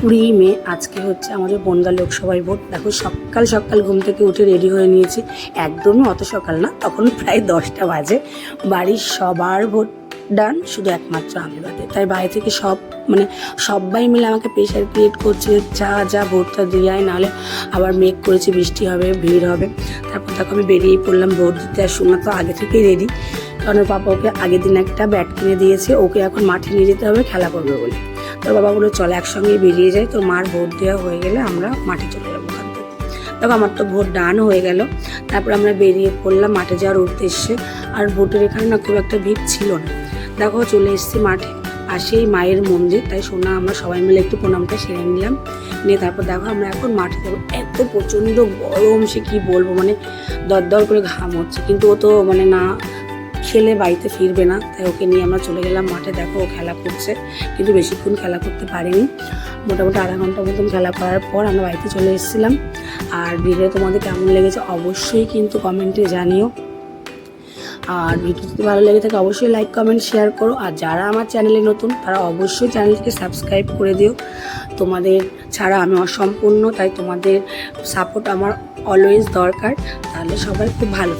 কুড়ি মে, আজকে হচ্ছে আমাদের বনগা লোকসভায় ভোট। দেখো, সকাল সকাল ঘুম থেকে উঠে রেডি হয়ে নিয়েছি। একদমই অত সকাল না, তখন প্রায় দশটা বাজে। বাড়ির সবার ভোট ডান, শুধু একমাত্র আমি বাদে। তাই বাড়ি থেকে সব মানে সবাই মিলে আমাকে প্রেশার ক্রিয়েট করছে যা যা ভোটটা দিয়ে আয়, নাহলে আবার মেঘ করেছে, বৃষ্টি হবে, ভিড় হবে। তারপর দেখো, আমি বেরিয়ে পড়লাম, ভোট দিতে আর সোনা তো আগে থেকেই রেডি কারণ পাপা ওকে আগের দিন একটা ব্যাট কিনে দিয়েছে, ওকে এখন মাঠে নিয়ে যেতে হবে, খেলা করবে বলে। তোর বাবা বলল চল একসঙ্গে বেরিয়ে যাই তোর মার ভোট দেওয়া হয়ে গেলে আমরা মাঠে চলে যাব দেখো আমার তো ভোট ডান হয়ে গেল, তারপর আমরা বেরিয়ে পড়লাম মাঠে যাওয়ার উদ্দেশ্যে। আর ভোটের এখানে না খুব একটা ভিড় ছিল না। দেখো চলে এসেছি মাঠে পাশেই মায়ের মন্দির, তাই সোনা আমরা সবাই মিলে একটু প্রণামটা সেরে নিলাম। নিয়ে তারপর দেখো আমরা এখন মাঠে যাব। এত প্রচণ্ড গরম, সে কী বলব মানে দরদর করে ঘাম হচ্ছে। কিন্তু ও তো মানে না খেলে বাড়িতে ফিরবে না, তাই ওকে নিয়ে আমরা চলে গেলাম মাঠে। দেখো ও খেলা করছে, কিন্তু বেশিক্ষণ খেলা করতে পারিনি। মোটামুটি আধা ঘণ্টা মতন খেলা করার পর আমরা বাড়িতে চলে এসেছিলাম। আর ভিডিও তোমাদের কেমন লেগেছে অবশ্যই কিন্তু কমেন্টে জানিও। আর ভিডিও যদি ভালো লেগে থাকে অবশ্যই লাইক, কমেন্ট, শেয়ার করো। আর যারা আমার চ্যানেলে নতুন, তারা অবশ্যই চ্যানেলটিকে সাবস্ক্রাইব করে দিও। তোমাদের ছাড়া আমি অসম্পূর্ণ, তাই তোমাদের সাপোর্ট আমার অলওয়েজ দরকার। তাহলে সবাই খুব ভালো থেকো।